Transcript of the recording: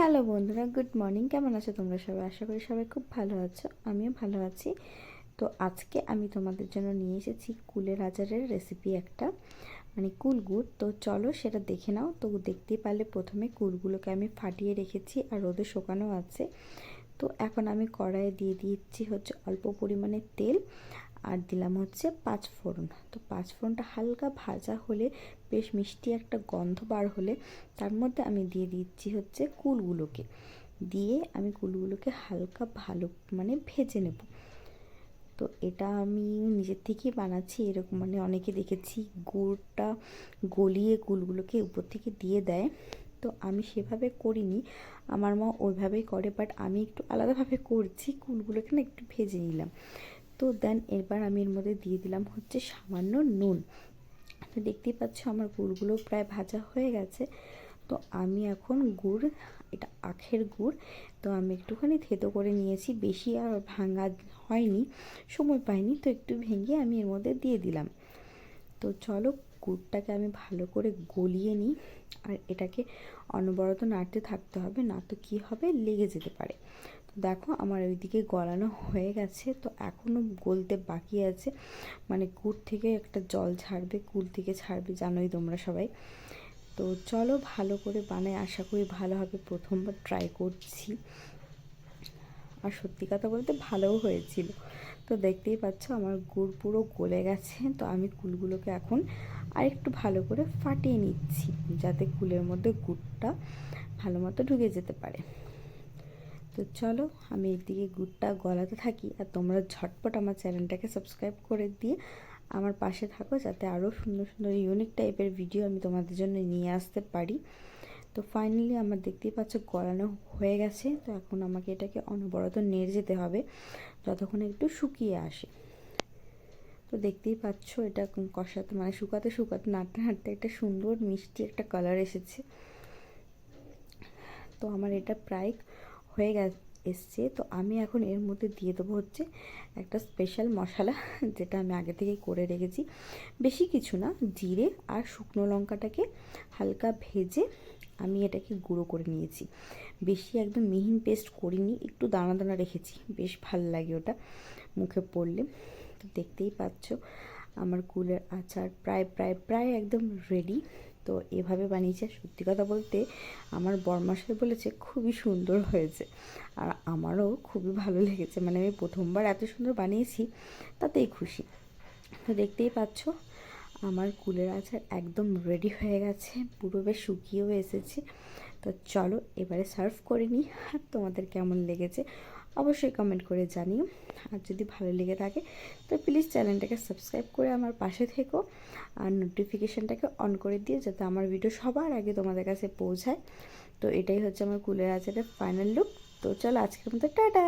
Hello বন্ধুরা, good morning. কেমন আছো তোমরা সবাই? আশা করি সবাই খুব ভালো আছো, আমিও ভালো আছি। তো আজকে আমি তোমাদের জন্য নিয়ে এসেছি কুলের আচারের রেসিপি একটা মানে কুল গুড়। তো চলো সেটা দেখে নাও। তো দেখতেই পারলে প্রথমে কুলগুলোকে আমি ফাটিয়ে রেখেছি আর রোদে শোকানো আছে। তো এখন আমি কড়াইয়ে দিয়ে দিচ্ছি হচ্ছে অল্প পরিমাণে তেল আর দিলাম হচ্ছে পাঁচ ফোড়ন। তো পাঁচ ফোড়নটা হালকা ভাজা হলে, বেশ মিষ্টি একটা গন্ধ বার হলে, তার মধ্যে আমি দিয়ে দিচ্ছি হচ্ছে কুলগুলোকে। দিয়ে আমি কুলগুলোকে হালকা ভালো মানে ভেজে নেব। তো এটা আমি নিজের থেকেই বানাচ্ছি, এরকম মানে অনেকে দেখেছি গুড়টা গলিয়ে কুলগুলোকে উপর থেকে দিয়ে দেয়। তো আমি সেভাবে করিনি, আমার মা ওইভাবেই করে বাট আমি একটু আলাদাভাবে করছি, কুলগুলোকে না একটু ভেজে নিলাম। তো দেন এবার আমি এর মধ্যে দিয়ে দিলাম হচ্ছে সামান্য নুন। তো দেখতেই পাচ্ছ আমার গুড়গুলো প্রায় ভাজা হয়ে গেছে। তো আমি এখন গুড়, এটা আখের গুড়, তো আমি একটুখানি থেতো করে নিয়েছি। বেশি আর ভাঙা হয়নি, সময় পাইনি, তো একটু ভেঙে আমি এর মধ্যে দিয়ে দিলাম। তো চলো গুড়টাকে আমি ভালো করে গলিয়ে নিই। আর এটাকে অনবরত নাড়তে থাকতে হবে, না তো কী হবে, লেগে যেতে পারে। তো দেখো আমার ওইদিকে গলানো হয়ে গেছে। তো এখনও গলতে বাকি আছে। মানে গুড় থেকে একটা জল ছাড়বে কুল থেকে ছাড়বে, জানোই তোমরা সবাই। তো চলো ভালো করে বানাই। আশা করি ভালো হবে। প্রথমবার ট্রাই করছি। আর সত্যি কথা বলতে ভালোও হয়েছিল। তো দেখতেই পাচ্ছ আমার গুড় পুরো গলে গেছে, তো আমি কুলগুলোকে এখন আর একটু ভালো করে ফাটিয়ে নিচ্ছি, যাতে কুলের মধ্যে গুড়টা ভালো মতো ঢুকে যেতে পারে। তো চলো, আমি এদিকে গুড়টা গলাতে থাকি, আর তোমরা ঝটপট আমার চ্যানেলটাকে সাবস্ক্রাইব করে দিয়ে আমার পাশে থাকো, যাতে আরও সুন্দর সুন্দর ইউনিক টাইপের ভিডিও আমি তোমাদের জন্য নিয়ে আসতে পারি। তো ফাইনালি আমার দেখতেই পাচ্ছ গলানো হয়ে গেছে, তো এখন আমাকে এটাকে অনবরত নেড়ে যেতে হবে যতক্ষণ একটু শুকিয়ে আসে। তো দেখতেই পাচ্ছ এটা কষাতে মানে শুকাতে শুকাতে, নাড়তে নাড়তে একটা সুন্দর মিষ্টি একটা কালার এসেছে। তো আমার এটা প্রায় হয়ে গেছে এসছে। তো আমি এখন এর মধ্যে দিয়ে দেবো হচ্ছে একটা স্পেশাল মশলা, যেটা আমি আগে থেকেই করে রেখেছি। বেশি কিছু না, জিরে আর শুকনো লঙ্কাটাকে হালকা ভেজে আমি এটাকে গুঁড়ো করে নিয়েছি। বেশি একদম মিহিন পেস্ট করিনি, একটু দানা দানা রেখেছি, বেশ ভালো লাগে ওটা মুখে পড়লে। তো দেখতেই পাচ্ছ, আমার কুলের আচার প্রায় প্রায় প্রায় একদম রেডি তো এভাবে বানিয়েছে। সত্যি কথা বলতে আমার বরমাসাই বলেছে, খুবই সুন্দর হয়েছে। আর আমারও খুবই ভালো লেগেছে। মানে আমি প্রথমবার এত সুন্দর বানিয়েছি, তাতেই খুশি। তো দেখতেই পাচ্ছ, আমার কুলের আচার একদম রেডি হয়ে গেছে। পুরো বেশ শুকিয়েও এসেছে। তো চলো এবারে সার্ভ করে নিই। আর তোমাদের কেমন লেগেছে? অবশ্যই কমেন্ট করে জানিও। আর যদি ভালো লেগে থাকে, তো প্লিজ চ্যানেলটাকে সাবস্ক্রাইব করে আমার পাশে থেকো। আর নোটিফিকেশানটাকে অন করে দিয়ে যাতে আমার ভিডিও সবার আগে তোমাদের কাছে পৌঁছায়। তো এটাই হচ্ছে আমার কুলের আচারের ফাইনাল লুক তো চলো আজকের মতো টাটা!